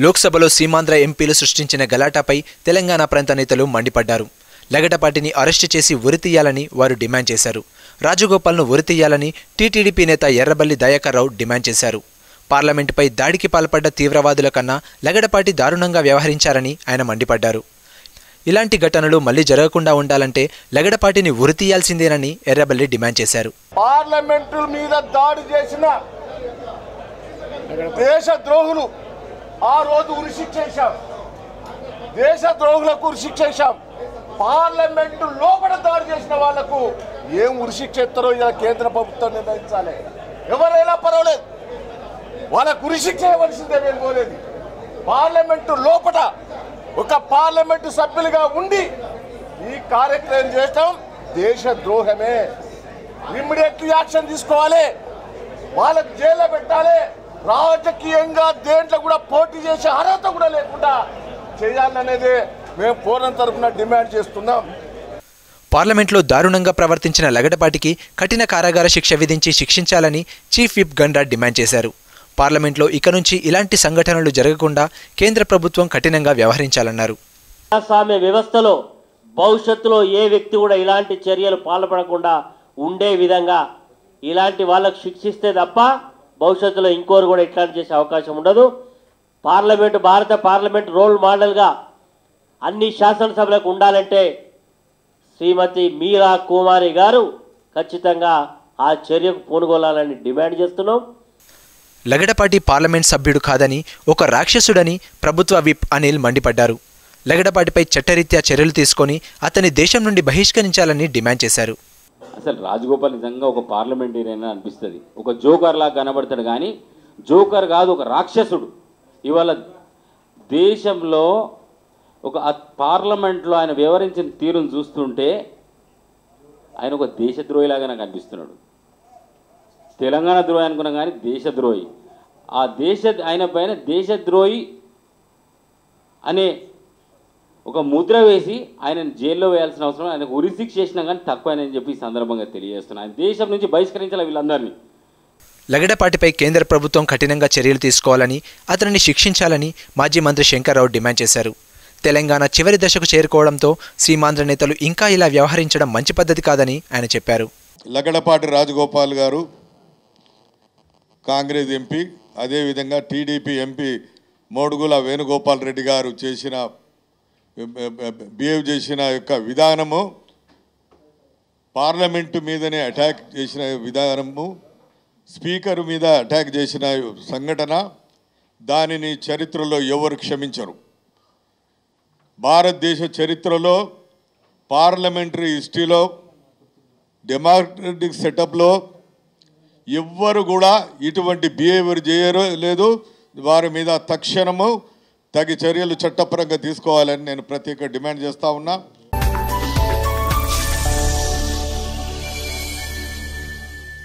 లోక్సభలో సీమాంధ్ర ఎంపీలు సృష్టించిన గలాటాపై తెలంగాణ ప్రాంత నేతలు మండిపడ్డారు. లగడపాటిని అరెస్టు చేసి ఉరితీయాలని వారు డిమాండ్ చేశారు. రాజగోపాల్ను ఉరితీయాలని టీటీడీపీ నేత ఎర్రబల్లి దయాకర్రావు డిమాండ్ చేశారు. పార్లమెంటుపై దాడికి పాల్పడ్డ తీవ్రవాదుల కన్నా లగడపాటి దారుణంగా వ్యవహరించారని ఆయన మండిపడ్డారు. ఇలాంటి ఘటనలు మళ్ళీ జరగకుండా ఉండాలంటే లగడపాటిని ఉరితీయాల్సిందేనని ఎర్రబల్లి డిమాండ్ చేశారు. పార్లమెంటు మీద దాడి చేసిన దేశ ద్రోహులు ఆ రోజు ఉరిశిక్ష చేశాం. దేశ ద్రోహులకు ఉరిశిక్ష చేశాం. పార్లమెంటు లోపల దాడి చేసిన వాళ్ళకు ఏం ఉరిశిక్ష ఇస్తారో ఇలా కేంద్ర ప్రభుత్వం నిర్ణయించాలి. ఎవరైనా పర్వాలేదు. వాళ్ళకు ఉరిశిక్ష ఇవ్వాల్సిందే నేను కోరేది. పార్లమెంటు లోపల ఒక పార్లమెంటు సభ్యులుగా ఉండి ఈ కార్యక్రమం చేయటం దేశ ద్రోహమే. ఇమ్మీడియట్లీ యాక్షన్ తీసుకోవాలి. వాళ్ళకి జైల్లో పెట్టాలి. రాజకీయంగా దేంట్లో కూడా పోటీ చేసే అర్హత కూడా లేకుండా చేయాలనేది మేము పూర్వం తరఫున డిమాండ్ చేస్తున్నాం. పార్లమెంట్లో దారుణంగా ప్రవర్తించిన లగడపాటికి కఠిన కారాగార శిక్ష విధించి శిక్షించాలని చీఫ్ విప్ గన్రా డిమాండ్ చేశారు. పార్లమెంట్లో ఇక నుంచి ఇలాంటి సంఘటనలు జరగకుండా కేంద్ర ప్రభుత్వం కఠినంగా వ్యవహరించాలన్నారు. ప్రజాస్వామ్య వ్యవస్థలో భవిష్యత్తులో ఏ వ్యక్తి కూడా ఇలాంటి చర్యలు పాల్పడకుండా ఉండే విధంగా ఇలాంటి వాళ్ళకు శిక్షిస్తే తప్ప భవిష్యత్తులో ఇంకోరు కూడా ఇట్లాంటి చేసే అవకాశం ఉండదు. పార్లమెంటు భారత పార్లమెంట్ రోల్ మోడల్గా అన్ని శాసనసభలకు ఉండాలంటే శ్రీమతి మీరా కుమారి గారు ఖచ్చితంగా ఆ చర్యకు పూనుగొలాలని డిమాండ్ చేస్తున్నాం. లగడపాటి పార్లమెంట్ సభ్యుడు కాదని ఒక రాక్షసుడని ప్రభుత్వ విప్ అనిల్ మండిపడ్డారు. లగడపాటిపై చట్టరీత్యా చర్యలు తీసుకొని అతని దేశం నుండి బహిష్కరించాలని డిమాండ్ చేశారు. అసలు రాజగోపాల్ నిజంగా ఒక పార్లమెంటేరియన్ అనిపిస్తుంది. ఒక జోకర్ లాగా కనబడతాడు కానీ జోకర్ కాదు ఒక రాక్షసుడు. ఇవాళ దేశంలో ఒక పార్లమెంట్లో ఆయన వివరించిన తీరును చూస్తుంటే ఆయన ఒక దేశద్రోహిలాగా నాకు అనిపిస్తున్నాడు. తెలంగాణ ద్రోహి అనుకున్నా కానీ దేశద్రోహి. ఆ దేశ ఆయన పైన దేశద్రోహి అనే ఒక ముద్ర వేసి ఆయన జైల్లో వేయాల్సిన అవసరం ఆయనకు ఉరిశిక్ష చేసినా కానీ తక్కువని చెప్పి ఈ సందర్భంగా తెలియజేస్తున్నాను ఆయన దేశం నుంచి బహిష్కరించాలి వీళ్ళందరినీ? లగడపాటిపై కేంద్ర ప్రభుత్వం కఠినంగా చర్యలు తీసుకోవాలని అతనిని శిక్షించాలని మాజీ మంత్రి శంకర్రావు డిమాండ్ చేశారు. తెలంగాణ చివరి దశకు చేరుకోవడంతో సీమాంధ్ర నేతలు ఇంకా ఇలా వ్యవహరించడం మంచి పద్ధతి కాదని ఆయన చెప్పారు. లగడపాటి రాజగోపాల్ గారు కాంగ్రెస్ ఎంపీ అదేవిధంగా టీడీపీ ఎంపీ మోడుగుల వేణుగోపాల్ రెడ్డి గారు చేసిన బిహేవ్ చేసిన యొక్క విధానము పార్లమెంటు మీదనే అటాక్ చేసిన విధానము స్పీకర్ మీద అటాక్ చేసిన సంఘటన దానిని చరిత్రలో ఎవరు క్షమించరు. భారతదేశ చరిత్రలో పార్లమెంటరీ హిస్టరీలో డెమోక్రటిక్ సెటప్లో ఎవ్వరు కూడా ఇటువంటి బిహేవియర్ చేయరు లేదు వారి మీద తక్షణము తగి చర్యలు చట్టపరంగా తీసుకోవాలని నేను ప్రత్యేక డిమాండ్ చేస్తా ఉన్నా.